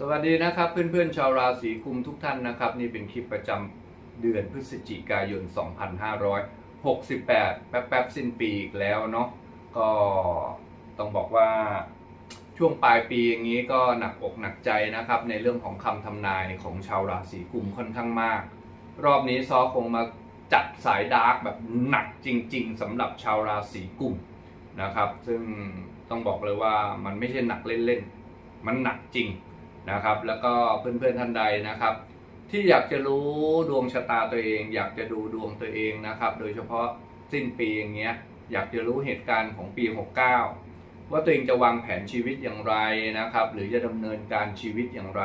สวัสดีนะครับเพื่อนๆชาวราศีกุมทุกท่านนะครับ นี่เป็นคลิปประจำเดือนพฤศจิกายน 2568 แป๊บๆสิ้นปีอีกแล้วเนาะก็ต้องบอกว่าช่วงปลายปีอย่างนี้ก็หนักอกหนักใจนะครับ ในเรื่องของคำทำนายของชาวราศีกุมค่อนข้างมาก รอบนี้ซอคงมาจัดสายดาร์กแบบหนักจริง ๆสำหรับชาวราศีกุมนะครับ ซึ่งต้องบอกเลยว่ามันไม่ใช่หนักเล่นๆ มันหนักจริง นะครับ แล้วก็เพื่อนๆท่านใดนะครับ ที่อยากจะรู้ดวงชะตาตัวเอง อยากจะดูดวงตัวเองนะครับ โดยเฉพาะสิ้นปีอย่างเงี้ยอยากจะรู้เหตุการณ์ของปี 69 ว่าตัวเองจะวางแผนชีวิตอย่างไรนะครับ หรือจะดำเนินการชีวิตอย่างไร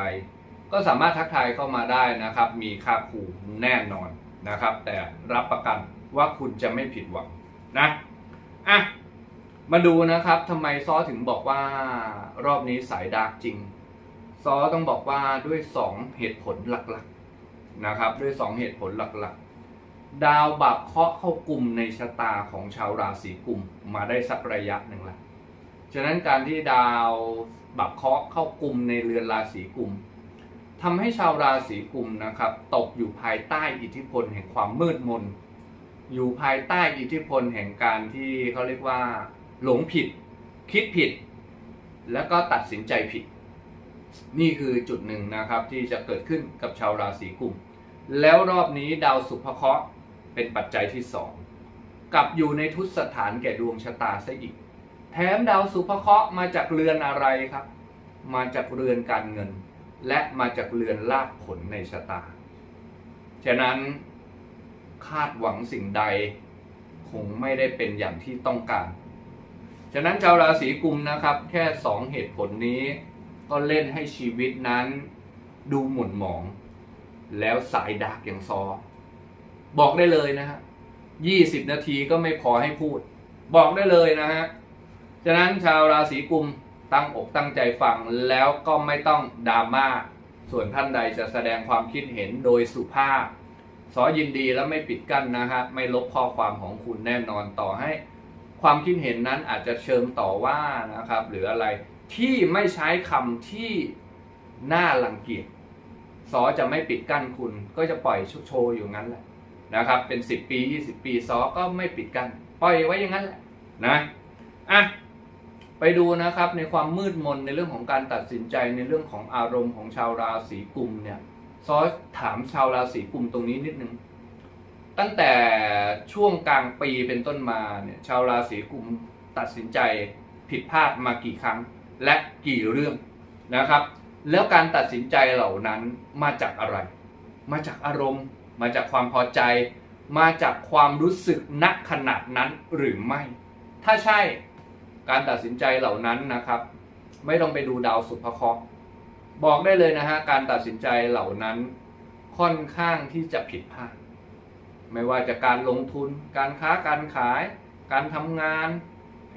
ก็สามารถทักทายเข้ามาได้นะครับ มีค่าขู่แน่นอนนะครับ แต่รับประกันว่าคุณจะไม่ผิดหวังนะอะมาดูนะครับทำไมซ้อถึงบอกว่ารอบนี้สายดาร์กจริง ซอต้องบอกว่าด้วย 2 เหตุผลหลักๆนะครับ ด้วย 2 เหตุผลหลักๆ ดาวบับเคาะเข้ากลุ่มในชะตาของชาวราศีกุมมาได้สักระยะหนึ่งแล้วฉะนั้นการที่ดาวบับเคาะเข้ากลุ่มในเรือนราศีกุมทำให้ชาวราศีกุมนะครับตกอยู่ภายใต้อิทธิพลแห่งความมืดมน อยู่ภายใต้อิทธิพลแห่งการที่เขาเรียกว่า หลงผิด คิดผิด แล้วก็ตัดสินใจผิด นี่คือจุดหนึ่งนะครับที่จะเกิดขึ้นกับชาวราศีกุม แล้วรอบนี้ดาวสุภเคราะห์เป็นปัจจัยที่สองกลับอยู่ในทุตสถานแก่ดวงชะตาซะอีก แถมดาวสุภเคราะห์มาจากเรือนอะไรครับ มาจากเรือนการเงิน และมาจากเรือนลาภผลในชะตา ฉะนั้นคาดหวังสิ่งใดคงไม่ได้เป็นอย่างที่ต้องการ ฉะนั้นชาวราศีกุมนะครับ แค่สองเหตุผลนี้ ก็เล่นให้ชีวิตนั้นดูหม่นหมอง แล้วสายดาร์กอย่างซอ บอกได้เลยนะฮะยี่สิบนาทีก็ไม่พอให้พูด บอกได้เลยนะฮะ ฉะนั้นชาวราศีกุมตั้งอกตั้งใจฟังแล้วก็ไม่ต้องดราม่า ส่วนท่านใดจะแสดงความคิดเห็นโดยสุภาพ สอยินดีและไม่ปิดกั้นนะฮะ ไม่ลบข้อความของคุณแน่นอนต่อให้ ความคิดเห็นนั้นอาจจะเชิงต่อว่านะครับ หรืออะไร ที่ไม่ใช้คำที่น่ารังเกียจซอจะไม่ปิดกั้นคุณ ก็จะปล่อยโชว์อยู่งั้นแหละนะครับ เป็น 10 ปี 20 ปีซอก็ไม่ปิดกั้นปล่อยไว้อย่างนั้นแหละนะอะไปดูนะครับในความมืดมนในเรื่องของการตัดสินใจในเรื่องของอารมณ์ของชาวราศีกุมเนี่ยซอถามชาวราศีกุมตรงนี้นิดนึง ตั้งแต่ช่วงกลางปีเป็นต้นมาเนี่ยชาวราศีกุมตัดสินใจผิดพลาดมากี่ครั้ง และกี่เรื่องนะครับ แล้วการตัดสินใจเหล่านั้นมาจากอะไร มาจากอารมณ์ มาจากความพอใจ มาจากความรู้สึกณขนาดนั้นหรือไม่ ถ้าใช่การตัดสินใจเหล่านั้นนะครับ ไม่ต้องไปดูดาวสุภเคราะห์บอกได้เลยนะฮะการตัดสินใจเหล่านั้นค่อนข้างที่จะผิดพลาดไม่ว่าจะการลงทุน การค้าการขาย การทำงาน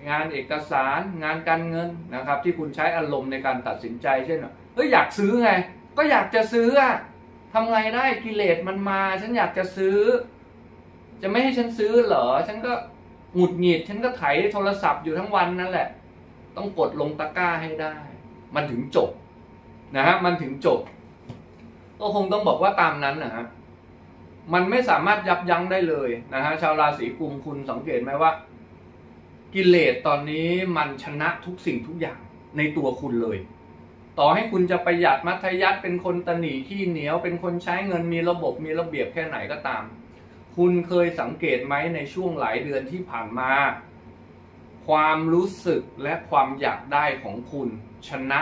งานเอกสารงานการเงินนะครับ ที่คุณใช้อารมณ์ในการตัดสินใจ เช่นเฮ้ยอยากซื้อไง ก็อยากจะซื้ออะทำไงได้กิเลสมันมา ฉันอยากจะซื้อ จะไม่ให้ฉันซื้อเหรอ ฉันก็หงุดหงิด ฉันก็ไถโทรศัพท์อยู่ทั้งวันนั่นแหละ ต้องกดลงตะกร้าให้ได้ มันถึงจบนะฮะมันถึงจบ ก็คงต้องบอกว่าตามนั้นนะฮะมันไม่สามารถยับยั้งได้เลยนะฮะชาวราศีกุมคุณสังเกตไหมว่า กิเลสตอนนี้มันชนะทุกสิ่งทุกอย่างในตัวคุณเลย ต่อให้คุณจะประหยัดมัธยัติเป็นคนตะหนีขี้เหนียว เป็นคนใช้เงินมีระบบมีระเบียบแค่ไหนก็ตาม คุณเคยสังเกตไหมในช่วงหลายเดือนที่ผ่านมา ความรู้สึกและความอยากได้ของคุณชนะ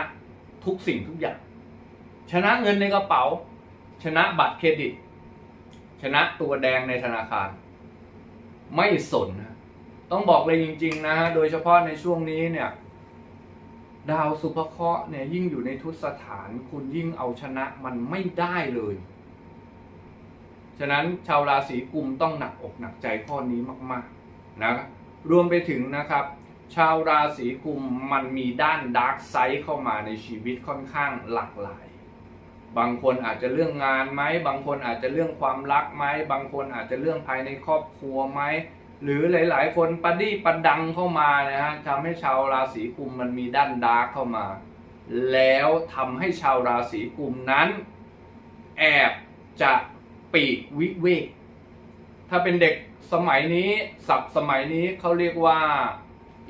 ทุกสิ่งทุกอย่าง ชนะเงินในกระเป๋า ชนะบัตรเครดิต ชนะตัวแดงในธนาคาร ไม่สน ต้องบอกเลยจริง ๆ นะฮะโดยเฉพาะในช่วงนี้เนี่ย ดาวสุภเคราะห์เนี่ยยิ่งอยู่ในทุตสถานคุณยิ่งเอาชนะมันไม่ได้เลย ฉะนั้นชาวราศีกุมต้องหนักอกหนักใจข้อนี้มากๆนะรวมไปถึงนะครับ ชาวราศีกุมมันมีด้านดาร์กไซด์เข้ามาในชีวิตค่อนข้างหลากหลาย บางคนอาจจะเรื่องงานไหมบางคนอาจจะเรื่องความรักไหมบางคนอาจจะเรื่องภายในครอบครัวไหม หรือหลาย ๆ คนประดี้ประดังเข้ามานะฮะทำให้ชาวราศีกุมมันมีด้านดาร์กเข้ามา แล้วทำให้ชาวราศีกุมนั้น แอบจะปีกวิเวก ถ้าเป็นเด็กสมัยนี้ศัพท์สมัยนี้เขาเรียกว่า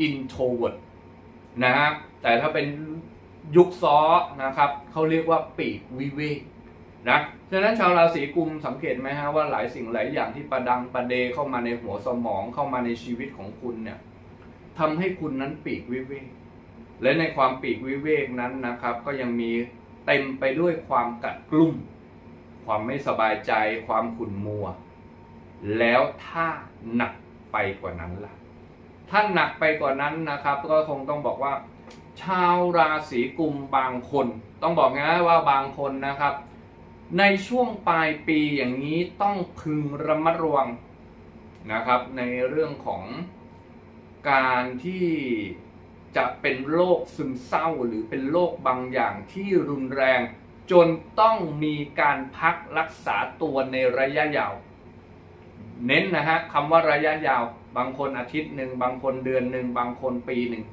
introvert นะฮะแต่ถ้าเป็นยุคซ้อนะครับเขาเรียกว่าปีกวิเวก นะฉะนั้นชาวราศีกุมสังเกตไหมฮะว่าหลายสิ่งหลายอย่างที่ประดังประเดเข้ามาในหัวสมองเข้ามาในชีวิตของคุณเนี่ยทำให้คุณนั้นปีกวิเวกและในความปีกวิเวกนั้นนะครับ ก็ยังมีเต็มไปด้วยความกัดกลุ่ม ความไม่สบายใจ ความขุ่นมัว แล้วถ้าหนักไปกว่านั้นล่ะ ถ้าหนักไปกว่านั้นนะครับ ก็คงต้องบอกว่า ชาวราศีกุมบางคน ต้องบอกนะว่าบางคนนะครับ ในช่วงปลายปีอย่างนี้ต้องพึงระมัดระวังนะครับ ในเรื่องของการที่จะเป็นโรคซึมเศร้าหรือเป็นโรคบางอย่างที่รุนแรง จนต้องมีการพักรักษาตัวในระยะยาว เน้นนะฮะคำว่าระยะยาว บางคนอาทิตย์หนึ่งบางคนเดือนหนึ่งบางคนปีหนึ่ง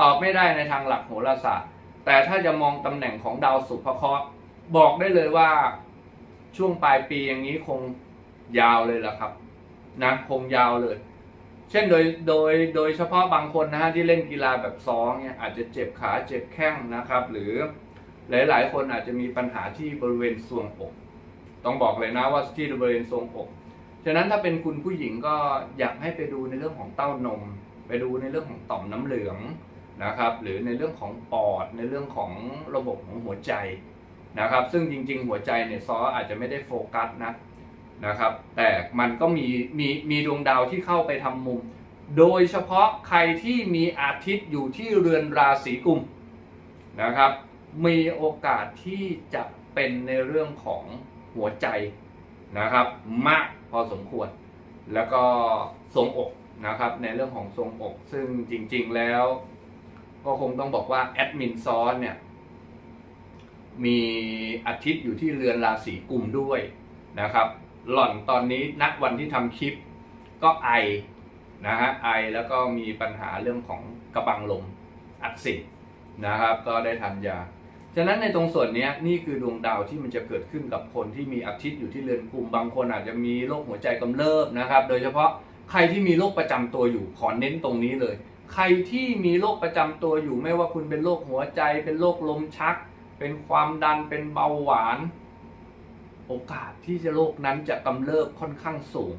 ตอบไม่ได้ในทางหลักโหราศาสตร์ แต่ถ้าจะมองตำแหน่งของดาวศุภเคราะห์ บอกได้เลยว่าช่วงปลายปีอย่างนี้คงยาวเลยล่ะครับนะคงยาวเลย เช่นโดยโดยโดยเฉพาะบางคนนะฮะที่เล่นกีฬาแบบซ้อมเนี่ยอาจจะเจ็บขาเจ็บแข้งนะครับ หรือหลาย ๆ คนอาจจะมีปัญหาที่บริเวณทรวงอก ต้องบอกเลยนะว่าที่บริเวณทรวงอกฉะนั้นถ้าเป็นคุณผู้หญิงก็อยากให้ไปดูในเรื่องของเต้านม ไปดูในเรื่องของต่อมน้ำเหลืองนะครับ หรือในเรื่องของปอดในเรื่องของระบบของหัวใจ นะครับ ซึ่งจริง ๆ หัวใจเนี่ยซออาจจะไม่ได้โฟกัสนะนะครับ แต่มันก็มีมีมีดวงดาวที่เข้าไปทำมุม โดยเฉพาะใครที่มีอาทิตย์อยู่ที่เรือนราศีกุมนะครับ มีโอกาสที่จะเป็นในเรื่องของหัวใจนะครับ มากพอสมควร แล้วก็ทรงอกนะครับ ในเรื่องของทรงอก ซึ่งจริง ๆแล้ว ก็คงต้องบอกว่าแอดมินซอนเนี่ย มีอาทิตย์อยู่ที่เรือนราศีกุมด้วยนะครับ หล่อนตอนนี้ณวันที่ทำคลิปก็ไอนะฮะไอแล้วก็มีปัญหาเรื่องของกระบังลมอักเสบนะครับ ก็ได้ทานยาฉะนั้นในตรงส่วนนี้นี่คือดวงดาวที่มันจะเกิดขึ้นกับคนที่มีอาทิตย์อยู่ที่เรือนกุมบางคนอาจจะมีโรคหัวใจกำเริบนะครับ โดยเฉพาะใครที่มีโรคประจำตัวอยู่ขอเน้นตรงนี้เลย ใครที่มีโรคประจำตัวอยู่ไม่ว่าคุณเป็นโรคหัวใจ เป็นโรคลมชัก เป็นความดันเป็นเบาหวาน โอกาสที่จะโรคนั้นจะกำเริบค่อนข้างสูง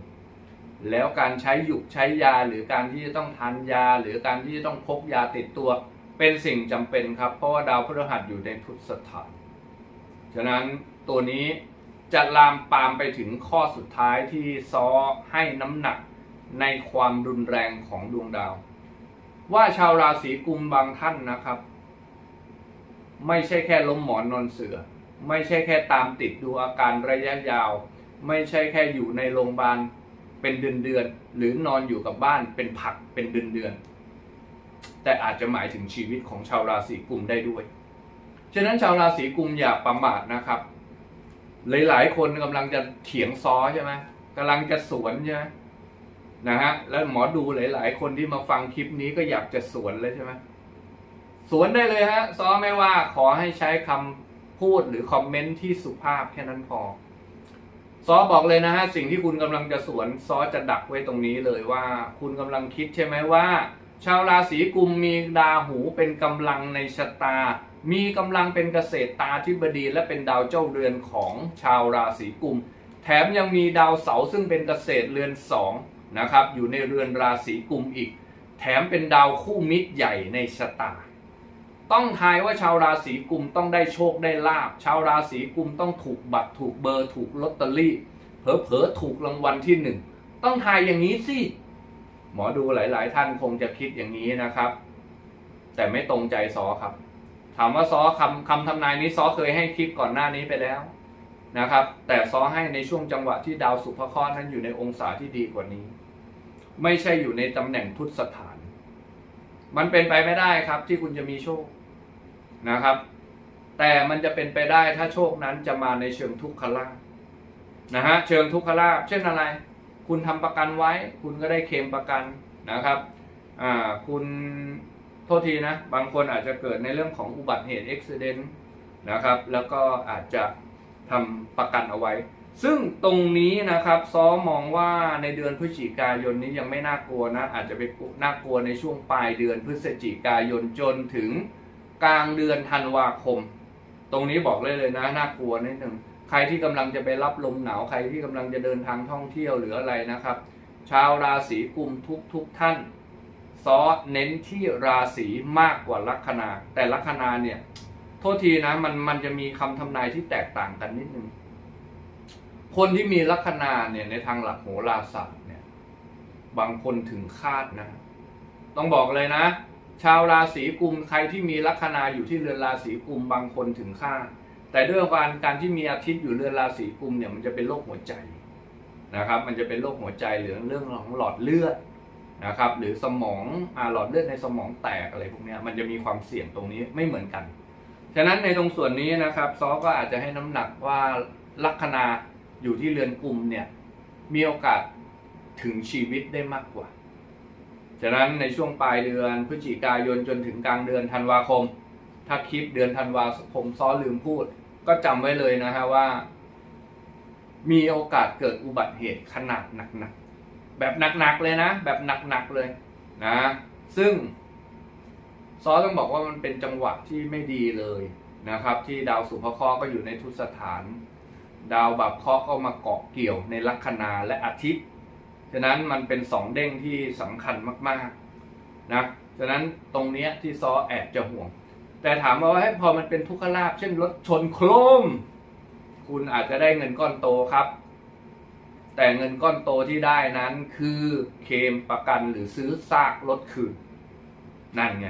แล้วการใช้หยุกใช้ยาหรือการที่จะต้องทานยา หรือการที่จะต้องพกยาติดตัว เป็นสิ่งจำเป็นครับ เพราะว่าดาวพฤหัสอยู่ในทุตสถาน ฉะนั้นตัวนี้จะลามปามไปถึงข้อสุดท้ายที่ซ้อให้น้ำหนักในความรุนแรงของดวงดาว ว่าชาวราศีกุมบางท่านนะครับ ไม่ใช่แค่ล้มหมอนนอนเสือ ไม่ใช่แค่ตามติดดูอาการระยะยาว ไม่ใช่แค่อยู่ในโรงพยาบาลเป็นเดือนเดือน หรือนอนอยู่กับบ้านเป็นผักเป็นเดือนเดือน แต่อาจจะหมายถึงชีวิตของชาวราศีกุมได้ด้วย ฉะนั้นชาวราศีกุมอย่าประมาทนะครับ หลาย ๆ คนกำลังจะเถียงซ้อใช่ไหมกำลังจะสวนใช่ไหมนะฮะแล้วหมอดูหลาย ๆ คนที่มาฟังคลิปนี้ก็อยากจะสวนเลยใช่ไหม สวนได้เลยฮะซอไม่ว่าขอให้ใช้คำพูดหรือคอมเมนต์ที่สุภาพแค่นั้นพอซอบอกเลยนะฮะสิ่งที่คุณกำลังจะสวนซอจะดักไว้ตรงนี้เลยว่า คุณกำลังคิดใช่ไหมว่า ชาวราศีกุมมีดาหูเป็นกำลังในชะตา มีกำลังเป็นเกษตรตาธิบดี และเป็นดาวเจ้าเรือนของชาวราศีกุม แถมยังมีดาวเสาซึ่งเป็นเกษตรเรือนสองนะครับอยู่ในเรือนราศีกุมอีก แถมเป็นดาวคู่มิตรใหญ่ในชะตา ต้องทายว่าชาวราศีกุมต้องได้โชคได้ลาบ ชาวราศีกุมต้องถูกบัตรถูกเบอร์ถูกลอตเตอรี่ เผลอๆถูกรางวัลที่หนึ่งต้องทายอย่างนี้สิ หมอดูหลาย ๆ ท่านคงจะคิดอย่างนี้นะครับ แต่ไม่ตรงใจซอครับ ถามว่าซอคำคำทำนายนี้ซอเคยให้คลิปก่อนหน้านี้ไปแล้วนะครับ แต่ซอให้ในช่วงจังหวะที่ดาวสุภเคราะห์นั้นอยู่ในองศาที่ดีกว่านี้ ไม่ใช่อยู่ในตำแหน่งทุตสถาน มันเป็นไปไม่ได้ครับที่คุณจะมีโชค นะครับ แต่มันจะเป็นไปได้ถ้าโชคนั้นจะมาในเชิงทุกขลาภนะฮะเชิงทุกขลาภเช่นอะไร คุณทำประกันไว้ คุณก็ได้เคลมประกันนะครับอ่าคุณโทษทีนะ บางคนอาจจะเกิดในเรื่องของอุบัติเหตุอุบิเหตุนะครับ แล้วก็อาจจะทำประกันเอาไว้ ซึ่งตรงนี้นะครับซ้อมองว่าในเดือนพฤศจิกายนนี้ยังไม่น่ากลัวนะ อาจจะไปน่ากลัวในช่วงปลายเดือนพฤศจิกายนจนถึง กลางเดือนธันวาคม ตรงนี้บอกเลยเลยนะน่ากลัวนิดหนึ่งใครที่กำลังจะไปรับลมหนาวใครที่กำลังจะเดินทางท่องเที่ยวหรืออะไรนะครับ ชาวราศีกุมทุกทุกท่านซอเน้นที่ราศีมากกว่าลัคนา แต่ลัคนาเนี่ย โทษทีนะมันมันจะมีคำทำนายที่แตกต่างกันนิดนึงคนที่มีลัคนาเนี่ยในทางหลักโหราศาสตร์เนี่ย บางคนถึงคาดนะ ต้องบอกเลยนะ ชาวราศีกุมใครที่มีลัคนาอยู่ที่เรือนราศีกุมบางคนถึงคาแต่ด้วยการการที่มีอาทิตย์อยู่เรือนราศีกุมเนี่ยมันจะเป็นโรคหัวใจนะครับ มันจะเป็นโรคหัวใจหรือเรื่องของหลอดเลือดนะครับ หรือสมองอหลอดเลือดในสมองแตกอะไรพวกนี้มันจะมีความเสี่ยงตรงนี้ไม่เหมือนกัน ฉะนั้นในตรงส่วนนี้นะครับซอก็อาจจะให้น้ำหนักว่าลัคนาอยู่ที่เรือนกุมเนี่ยมีโอกาสถึงชีวิตได้มากกว่า ฉะนั้นในช่วงปลายเดือนพฤศจิกายนจนถึงกลางเดือนธันวาคม ถ้าคลิปเดือนธันวาคมซ้อลืมพูด ก็จำไว้เลยนะฮะว่า มีโอกาสเกิดอุบัติเหตุขนาดหนักๆแบบหนักๆเลยนะ แบบหนักๆเลยนะ ซึ่งซอต้องบอกว่ามันเป็นจังหวะที่ไม่ดีเลยนะครับ ที่ดาวสุภเคราะห์ก็อยู่ในทุสถาน ดาวบับเคราะห์ก็มาเกาะเกี่ยวในลัคนาและอาทิตย์ ฉะนั้นมันเป็นสองเด้งที่สำคัญมากๆนะฉะนั้นตรงเนี้ยที่ซอแอบจะห่วง แต่ถามมาว่าให้พอมันเป็นทุกขลาภเช่นรถชนโครม คุณอาจจะได้เงินก้อนโตครับ แต่เงินก้อนโตที่ได้นั้นคือเคมประกันหรือซื้อซากรถคืนนั่นไง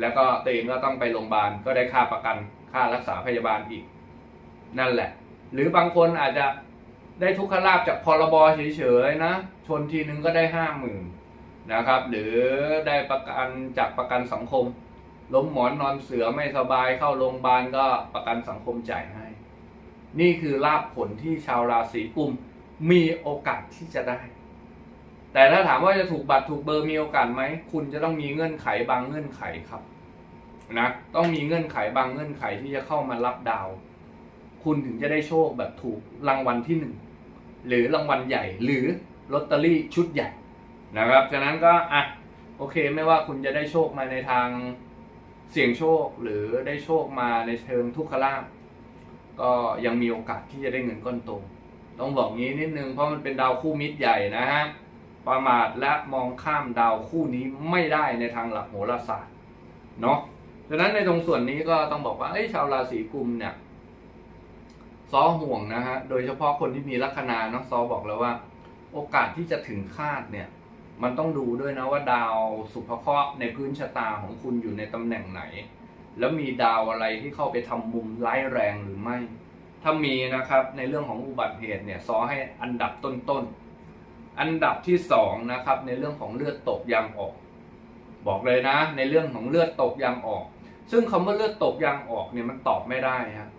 แล้วก็ตัวเองก็ต้องไปโรงพยาบาลก็ได้ค่าประกันค่ารักษาพยาบาลอีก นั่นแหละ หรือบางคนอาจจะ ได้ทุกขลาบจากพรบเฉยๆนะ ชนทีนึงก็ได้ห้าหมื่นนะครับ หรือได้ประกันจากประกันสังคม ล้มหมอนนอนเสือไม่สบายเข้าโรงพยาบาลก็ประกันสังคมจ่ายให้ นี่คือลาบผลที่ชาวราศีกุมมีโอกาสที่จะได้ แต่ถ้าถามว่าจะถูกบัตรถูกเบอร์มีโอกาสไหม คุณจะต้องมีเงื่อนไขบางเงื่อนไขครับนะต้องมีเงื่อนไขบางเงื่อนไขที่จะเข้ามารับดาว คุณถึงจะได้โชคแบบถูกรางวัลที่หนึ่ง หรือรางวัลใหญ่หรือลอตเตอรี่ชุดใหญ่นะครับฉะนั้นก็อะโอเคไม่ว่าคุณจะได้โชคมาในทางเสี่ยงโชคหรือได้โชคมาในเชิงทุกขลาภก็ยังมีโอกาสที่จะได้เงินก้อนโตต้องบอกงี้นิดนึงเพราะมันเป็นดาวคู่มิตรใหญ่นะฮะประมาทและมองข้ามดาวคู่นี้ไม่ได้ในทางหลักโหราศาสตร์เนาะดังนั้นในตรงส่วนนี้ก็ต้องบอกว่าเอ้ชาวราศีกุมเนี่ย ซอห่วงนะฮะ โดยเฉพาะคนที่มีลัคนาเนาะซอบอกแล้วว่า โอกาสที่จะถึงคาดเนี่ย มันต้องดูด้วยนะว่าดาวสุภเคราะห์ในพื้นชะตาของคุณอยู่ในตำแหน่งไหน แล้วมีดาวอะไรที่เข้าไปทำมุมร้ายแรงหรือไม่ ถ้ามีนะครับในเรื่องของอุบัติเหตุเนี่ยซอให้อันดับต้นๆอันดับที่สองนะครับในเรื่องของเลือดตกยางออก บอกเลยนะ ในเรื่องของเลือดตกยางออก ซึ่งคำว่าเลือดตกยางออกเนี่ยมันตอบไม่ได้ฮะ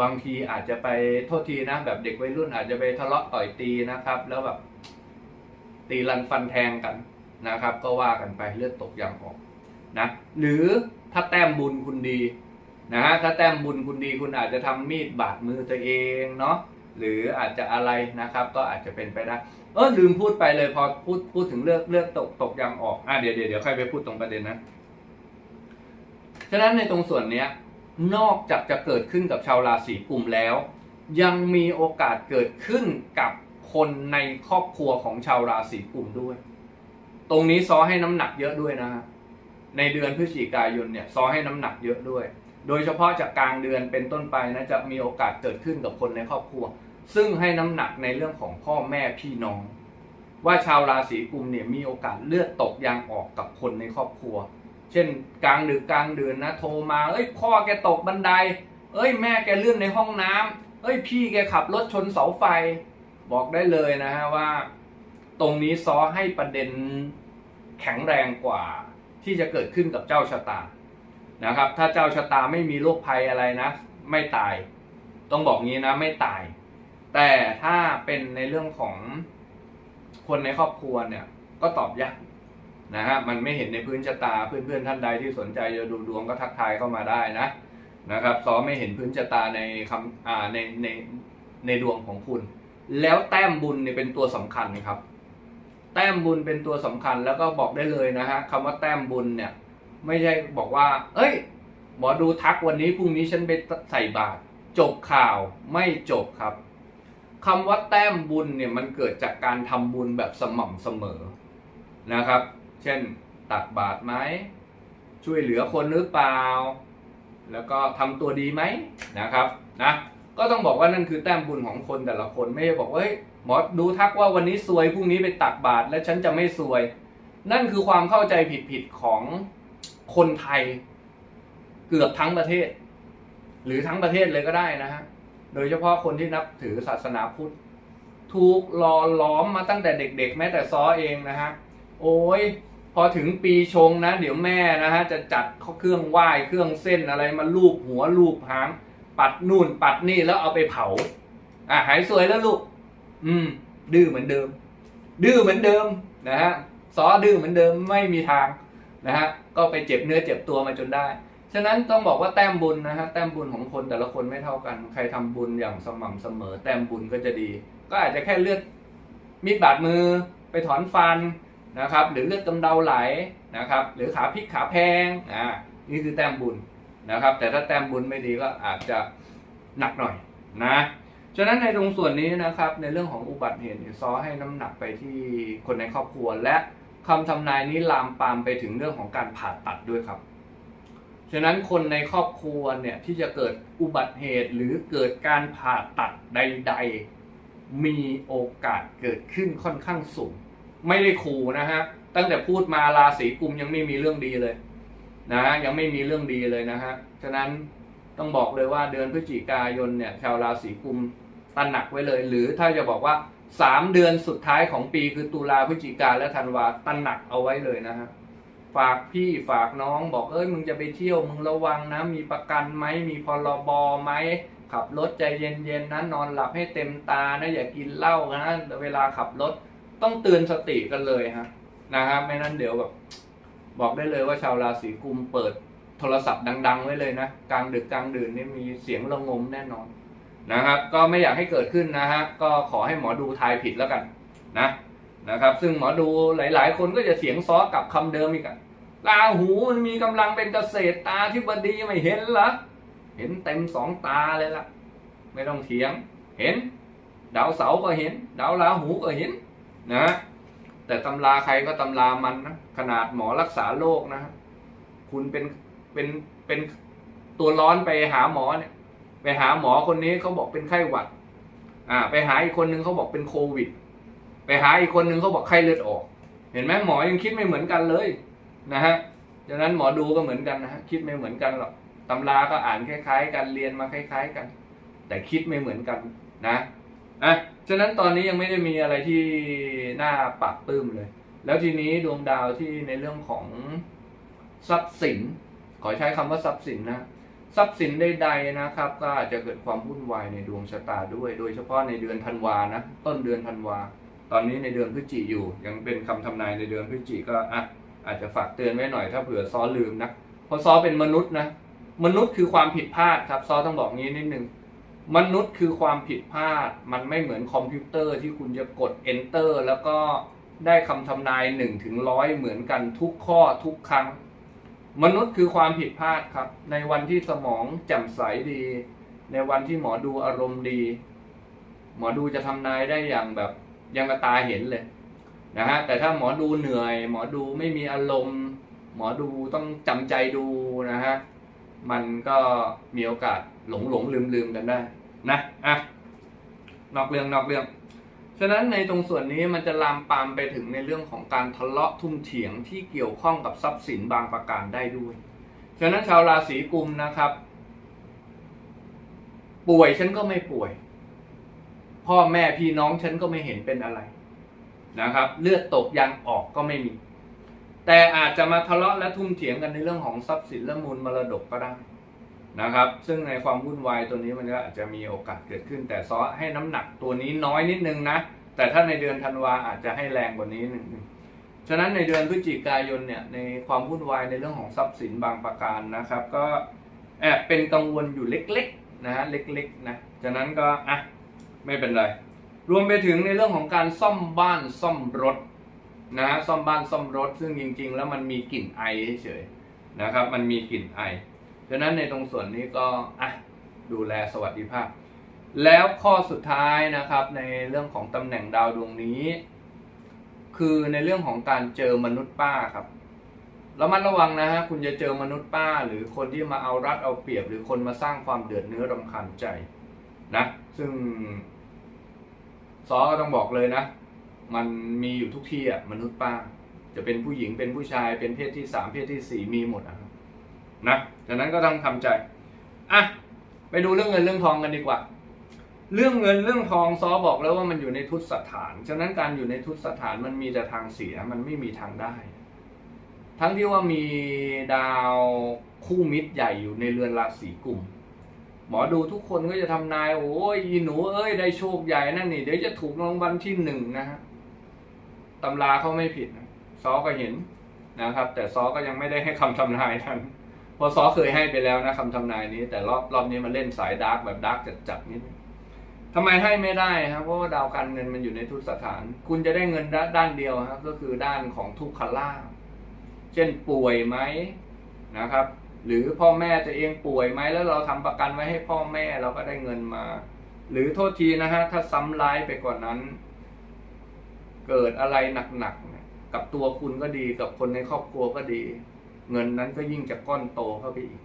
บางทีอาจจะไปโทษทีนะแบบเด็กวัยรุ่นอาจจะไปทะเลาะต่อยตีนะครับ แล้วแบบตีรันฟันแทงกันนะครับ ก็ว่ากันไปเลือดตกยางออกนะหรือถ้าแต้มบุญคุณดีนะฮะถ้าแต้มบุญคุณดีคุณอาจจะทำมีดบาดมือตัวเองเนาะหรืออาจจะอะไรนะครับ ก็อาจจะเป็นไปได้เออลืมพูดไปเลยพอพูดพูดถึงเลือกเลือกตกตกยางออกอะเดี๋ยวเดี๋ยวเดี๋ยวค่อยไปพูดตรงประเด็นนะฉะนั้นในตรงส่วนเนี้ย นอกจากจะเกิดขึ้นกับชาวราศีกุมแล้ว ยังมีโอกาสเกิดขึ้นกับคนในครอบครัวของชาวราศีกุมด้วย ตรงนี้ซอให้น้ำหนักเยอะด้วยนะฮะในเดือนพฤศจิกายนเนี่ยซอให้น้ำหนักเยอะด้วย โดยเฉพาะจากกลางเดือนเป็นต้นไปนะจะมีโอกาสเกิดขึ้นกับคนในครอบครัว ซึ่งให้น้ำหนักในเรื่องของพ่อแม่พี่น้อง ว่าชาวราศีกุมเนี่ยมีโอกาสเลือดตกยางออกกับคนในครอบครัว เช่นกลางดึกกลางเดือนนะโทรมาเอ้ยพ่อแกตกบันได เอ้ยแม่แกเลื่อนในห้องน้ำเอ้ยพี่แกขับรถชนเสาไฟ บอกได้เลยนะฮะว่า ตรงนี้ซอให้ประเด็นแข็งแรงกว่าที่จะเกิดขึ้นกับเจ้าชะตานะครับ ถ้าเจ้าชะตาไม่มีโรคภัยอะไรนะ ไม่ตาย ต้องบอกงี้นะไม่ตาย แต่ถ้าเป็นในเรื่องของคนในครอบครัวเนี่ยก็ตอบยาก นะฮะมันไม่เห็นในพื้นชะตาเพื่อนๆท่านใดที่สนใจจะดูดวงก็ทักทายเข้ามาได้นะนะครับซอไม่เห็นพื้นชะตาในคำอ่าในในในดวงของคุณ แล้วแต้มบุญเนี่ยเป็นตัวสำคัญครับ แต้มบุญเป็นตัวสำคัญแล้วก็บอกได้เลยนะฮะคำว่าแต้มบุญเนี่ย ไม่ใช่บอกว่า เอ้ย หมอดูทักวันนี้พรุ่งนี้ฉันไปใส่บาตรจบข่าวไม่จบครับคำว่าแต้มบุญเนี่ยมันเกิดจากการทำบุญแบบสม่ำเสมอนะครับ เช่นตักบาตรไหมช่วยเหลือคนหรือเปล่า แล้วก็ทำตัวดีไหมนะครับนะก็ต้องบอกว่านั่นคือแต้มบุญของคนแต่ละคนไม่ใช่บอกว่าเฮ้ยหมอดูทักว่าวันนี้ซวยพรุ่งนี้ไปตักบาตรแล้วฉันจะไม่ซวย นั่นคือความเข้าใจผิดๆของคนไทยเกือบทั้งประเทศ หรือทั้งประเทศเลยก็ได้นะฮะโดยเฉพาะคนที่นับถือศาสนาพุทธถูกหล่อล้อมมาตั้งแต่เด็ก ๆ แม้แต่ซ้อเองนะฮะ โอ้ยพอถึงปีชงนะ เดี๋ยวแม่นะฮะจะจัดเครื่องไหว้เครื่องเส้นอะไรมาลูบหัวลูบหาง ปัดนู่นปัดนี่แล้วเอาไปเผา อะหายสวยแล้วลูก อืม ดื้อเหมือนเดิม ดื้อเหมือนเดิมนะฮะซอดื้อเหมือนเดิมไม่มีทางนะฮะก็ไปเจ็บเนื้อเจ็บตัวมาจนได้ ฉะนั้นต้องบอกว่าแต้มบุญนะฮะแต้มบุญของคนแต่ละคนไม่เท่ากัน ใครทำบุญอย่างสม่ำเสมอ แต้มบุญก็จะดี ก็อาจจะแค่เลือดมีดบาดมือไปถอนฟัน นะครับ หรือเลือดกำเดาไหลนะครับ หรือขาพิกขาแพงอ่านี่คือแต้มบุญนะครับ แต่ถ้าแต้มบุญไม่ดีก็อาจจะหนักหน่อยนะฉะนั้นในตรงส่วนนี้นะครับ ในเรื่องของอุบัติเหตุซ้อให้น้ำหนักไปที่คนในครอบครัว และคำทำนายนี้ลามปามไปถึงเรื่องของการผ่าตัดด้วยครับ ฉะนั้นคนในครอบครัวเนี่ยที่จะเกิดอุบัติเหตุหรือเกิดการผ่าตัดใด ๆ มีโอกาสเกิดขึ้นค่อนข้างสูง ไม่ได้ขู่นะฮะตั้งแต่พูดมาราศีกุมยังไม่มีเรื่องดีเลย นะยังไม่มีเรื่องดีเลยนะฮะฉะนั้นต้องบอกเลยว่าเดือนพฤศจิกายนเนี่ยชาวราศีกุมตระหนักไว้เลย หรือถ้าจะบอกว่าสามเดือนสุดท้ายของปีคือตุลาพฤศจิกาและธันวาตระหนักเอาไว้เลยนะฮะฝากพี่ฝากน้องบอกเอ้ยมึงจะไปเที่ยวมึงระวังนะ มีประกันไหมมีพรบไหมขับรถใจเย็นๆนะนอนหลับให้เต็มตานะอย่ากินเหล้านะเวลาขับรถ ต้องเตือนสติกันเลยฮะนะครับไม่นั้นเดี๋ยวแบบบอกได้เลยว่าชาวราศีกุมเปิดโทรศัพท์ดัง ๆ ไว้เลยนะกลางดึกกลางดื่นนี่มีเสียงระงมแน่นอนนะครับ ก็ไม่อยากให้เกิดขึ้นนะฮะก็ขอให้หมอดูทายผิดแล้วกันนะนะครับ ซึ่งหมอดูหลาย ๆ คนก็จะเสียงซ้อกับคำเดิมอีกอะลาหูมันมีกำลังเป็นเกษตรตาที่บดีไม่เห็นเหรอเห็นเต็มสองตาเลยล่ะ ไม่ต้องเถียง เห็น ดาวเสาก็เห็น ดาวราหูก็เห็น นะ แต่ตำราใครก็ตำรามันนะขนาดหมอรักษาโรคนะคุณเป็นเป็นเป็นตัวร้อนไปหาหมอเนี่ย ไปหาหมอคนนี้เขาบอกเป็นไข้หวัด อ่า ไปหาอีกคนนึงเขาบอกเป็นโควิด ไปหาอีกคนนึงเขาบอกไข้เลือดออก เห็นไหมหมอยังคิดไม่เหมือนกันเลยนะฮะดังนั้นหมอดูก็เหมือนกันนะฮะคิดไม่เหมือนกันหรอกตำราก็อ่านคล้าย ๆ กันเรียนมาคล้าย ๆ กัน แต่คิดไม่เหมือนกันนะ อะฉะนั้นตอนนี้ยังไม่ได้มีอะไรที่น่าปักปลื้มเลย แล้วทีนี้ดวงดาวที่ในเรื่องของทรัพย์สิน ขอใช้คำว่าทรัพย์สินนะทรัพย์สินใดๆนะครับ ก็อาจจะเกิดความวุ่นวายในดวงชะตาด้วย โดยเฉพาะในเดือนธันวานะต้นเดือนธันวา ตอนนี้ในเดือนพฤศจิอยู่ ยังเป็นคำทำนายในเดือนพฤศจิก็อะอาจจะฝากเตือนไว้หน่อยถ้าเผื่อซ้อลืมนะเพราะซ้อเป็นมนุษย์นะมนุษย์คือความผิดพลาดครับ ซ้อต้องบอกงี้นิดนึง มนุษย์คือความผิดพลาด มันไม่เหมือนคอมพิวเตอร์ที่คุณจะกด enter แล้วก็ได้คำทำนาย1ถึงร้อยเหมือนกันทุกข้อทุกครั้ง มนุษย์คือความผิดพลาดครับ ในวันที่สมองแจ่มใสดี ในวันที่หมอดูอารมณ์ดี หมอดูจะทำนายได้อย่างแบบยังกระตาเห็นเลยนะฮะแต่ถ้าหมอดูเหนื่อย หมอดูไม่มีอารมณ์ หมอดูต้องจำใจดูนะฮะ มันก็มีโอกาสหลงหลงลืมลืมกันได้นะอะนอกเรื่องนอกเรื่อง ฉะนั้นในตรงส่วนนี้มันจะลามปามไปถึงในเรื่องของการทะเลาะทุ่มเถียงที่เกี่ยวข้องกับทรัพย์สินบางประการได้ด้วย ฉะนั้นชาวราศีกุมนะครับ ป่วยฉันก็ไม่ป่วย พ่อแม่พี่น้องฉันก็ไม่เห็นเป็นอะไรนะครับ เลือดตกยางออกก็ไม่มี แต่อาจจะมาทะเลาะและทุ่มเถียงกันในเรื่องของทรัพย์สินและมูลมรดกก็ได้นะครับ ซึ่งในความวุ่นวายตัวนี้มันก็อาจจะมีโอกาสเกิดขึ้น แต่ซอให้น้ำหนักตัวนี้น้อยนิดนึงนะ แต่ถ้าในเดือนธันวาอาจจะให้แรงกว่านี้นิดนึงฉะนั้นในเดือนพฤศจิกายนเนี่ยในความวุ่นวายในเรื่องของทรัพย์สินบางประการนะครับ ก็แอบเป็นกังวลอยู่เล็กๆนะฮะเล็กๆนะฉะนั้นก็อะไม่เป็นไรรวมไปถึงในเรื่องของการซ่อมบ้านซ่อมรถ นะฮะซ่อมบ้านซ่อมรถซึ่งจริง ๆ แล้วมันมีกลิ่นไอเฉยๆนะครับ มันมีกลิ่นไอฉะนั้นในตรงส่วนนี้ก็อะดูแลสวัสดิภาพ แล้วข้อสุดท้ายนะครับในเรื่องของตำแหน่งดาวดวงนี้ คือในเรื่องของการเจอมนุษย์ป้าครับระมัดระวังนะฮะคุณจะเจอมนุษย์ป้า หรือคนที่มาเอารัดเอาเปรียบ หรือคนมาสร้างความเดือดเนื้อรำคาญใจนะ ซึ่งซอก็ต้องบอกเลยนะ มันมีอยู่ทุกที่อะมนุษย์ป้า จะเป็นผู้หญิงเป็นผู้ชายเป็นเพศที่สามเพศที่สี่มีหมดนะครับนะดังนั้นก็ต้องทำใจอะไปดูเรื่องเงินเรื่องทองกันดีกว่า เรื่องเงินเรื่องทองซอบอกแล้วว่ามันอยู่ในทุตสถานฉะนั้นการอยู่ในทุตสถานมันมีแต่ทางเสียมันไม่มีทางได้ ทั้งที่ว่ามีดาวคู่มิตรใหญ่อยู่ในเรือนราศีกลุ่มหมอดูทุกคนก็จะทำนายโอ้ยหนูเอ้ยได้โชคใหญ่นั่นนี่เดี๋ยวจะถูกรางวัลที่หนึ่งนะฮะ ตำราเขาไม่ผิดซอก็เห็นนะครับ แต่ซอก็ยังไม่ได้ให้คำทำนายท่านเพราะซอเคยให้ไปแล้วนะคำทำนายนี้ แต่รอบรอบนี้มันเล่นสายดาร์กแบบดาร์กจัดๆนิดนึงทำไมให้ไม่ได้ครับเพราะว่าดาวการเงินมันอยู่ในทุกสถาน คุณจะได้เงินด้านเดียวครับ ก็คือด้านของทุกขลาภเช่นป่วยไหมนะครับ หรือพ่อแม่ตัวเองป่วยไหมแล้วเราทำประกันไว้ให้พ่อแม่เราก็ได้เงินมา หรือโทษทีนะฮะถ้าซ้ำร้ายไปกว่านั้น เกิดอะไรหนักๆกับตัวคุณก็ดีกับคนในครอบครัวก็ดี เงินนั้นก็ยิ่งจะก้อนโตเข้าไปอีก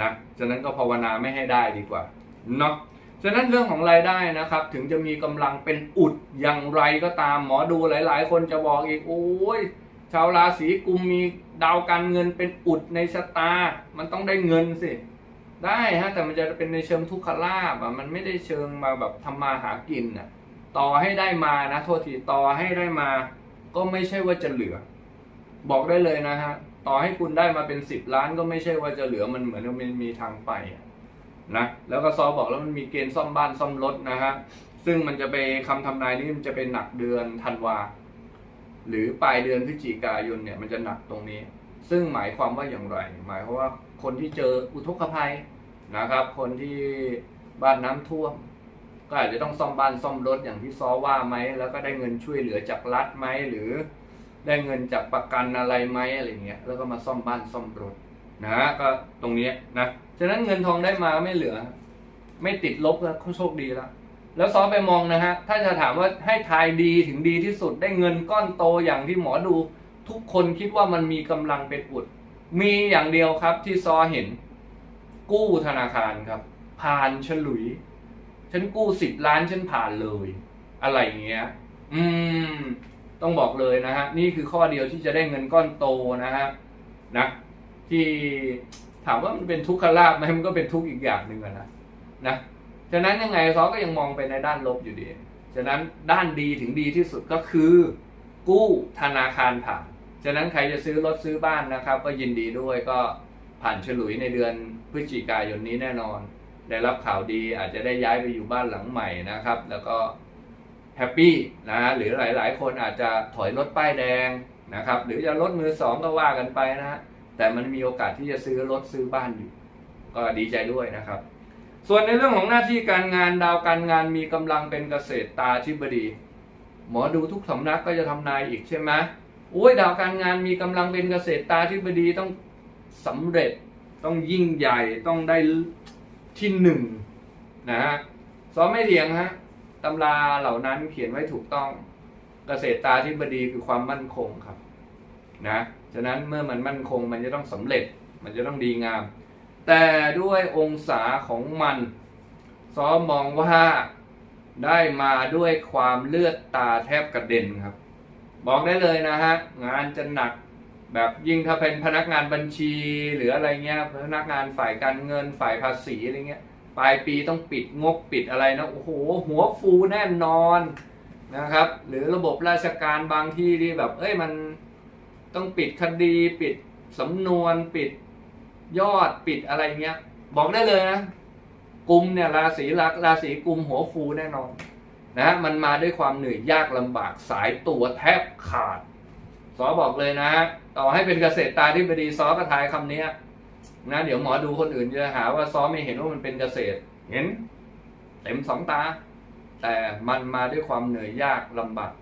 นะฉะนั้นก็ภาวนาไม่ให้ได้ดีกว่าเนาะฉะนั้นเรื่องของรายได้นะครับ ถึงจะมีกำลังเป็นอุดอย่างไรก็ตามหมอดูหลาย ๆ คนจะบอกอีกโอ้ยชาวราศีกุมมีดาวการเงินเป็นอุดในชะตา มันต้องได้เงินสิได้ฮะแต่มันจะเป็นในเชิงทุกขลาบอะมันไม่ได้เชิงมาแบบทำมาหากินอะ ต่อให้ได้มานะ โทษทีต่อให้ได้มา ก็ไม่ใช่ว่าจะเหลือ บอกได้เลยนะฮะต่อให้คุณได้มาเป็นสิบล้านก็ไม่ใช่ว่าจะเหลือมันเหมือนมันมีทางไปนะแล้วก็ซอบอกแล้วมันมีเกณฑ์ซ่อมบ้านซ่อมรถนะฮะซึ่งมันจะไปคำทำนายนี้มันจะเป็นหนักเดือนธันวาหรือปลายเดือนพฤศจิกายนเนี่ยมันจะหนักตรงนี้ ซึ่งหมายความว่าอย่างไร หมายความว่าคนที่เจออุทกภัยนะครับ คนที่บ้านน้ำท่วม ก็อาจจะต้องซ่อมบ้านซ่อมรถอย่างที่ซอว่าไหมแล้วก็ได้เงินช่วยเหลือจากรัฐไหมหรือได้เงินจากประกันอะไรไหมอะไรเงี้ยแล้วก็มาซ่อมบ้านซ่อมรถนะฮะก็ตรงนี้นะฉะนั้นเงินทองได้มาไม่เหลือ ไม่ติดลบแล้วโชคดีแล้วแล้วซอไปมองนะฮะ ถ้าจะถามว่าให้ทายดีถึงดีที่สุดได้เงินก้อนโตอย่างที่หมอดู ทุกคนคิดว่ามันมีกำลังเป็นอุด มีอย่างเดียวครับที่ซอเห็น กู้ธนาคารครับ ผ่านฉลุย ฉันกู้สิบล้านฉันผ่านเลย อะไรเงี้ย อืม ต้องบอกเลยนะฮะ นี่คือข้อเดียวที่จะได้เงินก้อนโตนะฮะนะที่ถามว่ามันเป็นทุกขลาภไหมมันก็เป็นทุกข์อีกอย่างหนึ่งนะนะฉะนั้นยังไงซอก็ยังมองไปในด้านลบอยู่ดีฉะนั้นด้านดีถึงดีที่สุดก็คือ กู้ธนาคารผ่าน ฉะนั้นใครจะซื้อรถซื้อบ้านนะครับ ก็ยินดีด้วยก็ผ่านฉลุยในเดือนพฤศจิกายนนี้แน่นอน ได้รับข่าวดีอาจจะได้ย้ายไปอยู่บ้านหลังใหม่นะครับ แล้วก็แฮปปี้นะหรือหลาย ๆ คนอาจจะถอยรถป้ายแดงนะครับ หรือจะรถมือสองก็ว่ากันไปนะฮะแต่มันมีโอกาสที่จะซื้อรถซื้อบ้านอยู่ ก็ดีใจด้วยนะครับ ส่วนในเรื่องของหน้าที่การงานดาวการงานมีกำลังเป็นเกษตรตาธิบดี หมอดูทุกสำนักก็จะทำนายอีกใช่ไหมโอ้ยดาวการงานมีกำลังเป็นเกษตรตาธิบดีต้องสำเร็จต้องยิ่งใหญ่ต้องได้ ที่หนึ่งนะฮะสอนไม่เถียงฮะตำราเหล่านั้นเขียนไว้ถูกต้องเกษตรตาธิบดีคือความมั่นคงครับนะฉะนั้นเมื่อมันมั่นคงมันจะต้องสำเร็จมันจะต้องดีงาม แต่ด้วยองศาของมันซ้อมมองว่าได้มาด้วยความเลือดตาแทบกระเด็นครับ บอกได้เลยนะฮะ งานจะหนัก แบบยิ่งถ้าเป็นพนักงานบัญชี หรืออะไรเงี้ยพนักงานฝ่ายการเงินฝ่ายภาษีอะไรเงี้ยปลายปีต้องปิดงบปิดอะไรนะโอ้โหหัวฟูแน่นอนนะครับ หรือระบบราชการบางที่ที่แบบเอ้ยมันต้องปิดคดีปิดสำนวนปิดยอดปิดอะไรเงี้ย บอกได้เลยนะกุมเนี่ยราศีรักราศีกุมหัวฟูแน่นอนนะมันมาด้วยความเหนื่อยยากลำบากสายตัวแทบขาด ซอบอกเลยนะฮะต่อให้เป็นเกษตรตาที่บดีซอก็ทายคำเนี้ยนะเดี๋ยวหมอดูคนอื่นจะหาว่าซอไม่เห็นว่ามันเป็นเกษตร เห็น เต็มสองตา แต่มันมาด้วยความเหนื่อยยากลำบาก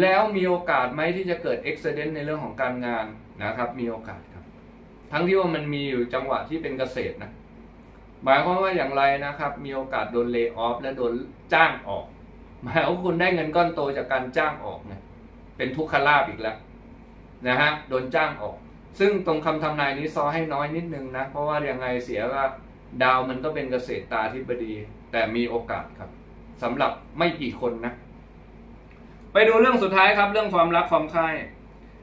แล้วมีโอกาสไหมที่จะเกิดอุบิเหตุในเรื่องของการงานนะครับ มีโอกาสครับ ทั้งที่ว่ามันมีอยู่จังหวะที่เป็นเกษตรนะหมายความว่าอย่างไรนะครับ มีโอกาสโดนเลิกออฟและโดนจ้างออกหมายว่าคุณได้เงินก้อนโตจากการจ้างออกนะเป็นทุกขลาบอีกแล้ว นะฮะโดนจ้างออก ซึ่งตรงคำทำนายนี้ซอให้น้อยนิดนึงนะ เพราะว่ายังไงเสียว่าดาวมันก็เป็นเกษตรตาธิบดี แต่มีโอกาสครับสำหรับไม่กี่คนนะ ไปดูเรื่องสุดท้ายครับ เรื่องความรักความใคร่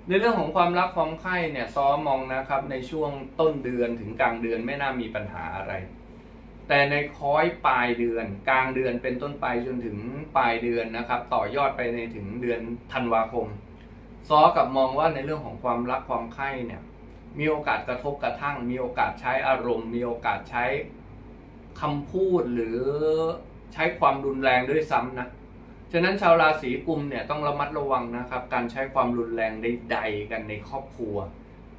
ในเรื่องของความรักความใคร่เนี่ยซอมองนะครับ ในช่วงต้นเดือนถึงกลางเดือนไม่น่ามีปัญหาอะไร แต่ในค้อยปลายเดือน กลางเดือนเป็นต้นไปจนถึงปลายเดือนนะครับ ต่อยอดไปในถึงเดือนธันวาคม ซอกับมองว่าในเรื่องของความรักความใคร่เนี่ย มีโอกาสกระทบกระทั่ง มีโอกาสใช้อารมณ์ มีโอกาสใช้คำพูดหรือใช้ความรุนแรงด้วยซ้ำนะ ฉะนั้นชาวราศีกุมเนี่ยต้องระมัดระวังนะครับ การใช้ความรุนแรงใดๆกันในครอบครัว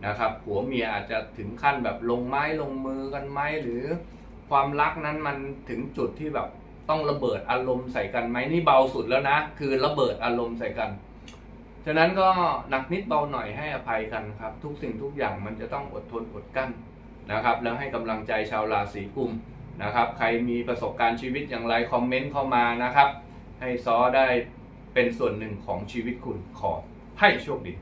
นะครับผัวเมียอาจจะถึงขั้นแบบลงไม้ลงมือกันไหมหรือความรักนั้นมันถึงจุดที่แบบต้องระเบิดอารมณ์ใส่กันไหมนี่เบาสุดแล้วนะ คือระเบิดอารมณ์ใส่กัน ฉะนั้นก็หนักนิดเบาหน่อยให้อภัยกันครับ ทุกสิ่งทุกอย่างมันจะต้องอดทนอดกลั้นนะครับ แล้วให้กำลังใจชาวราศีกุมนะครับ ใครมีประสบการณ์ชีวิตอย่างไรคอมเมนต์เข้ามานะครับ ให้ซอได้เป็นส่วนหนึ่งของชีวิตคุณขอให้โชคดี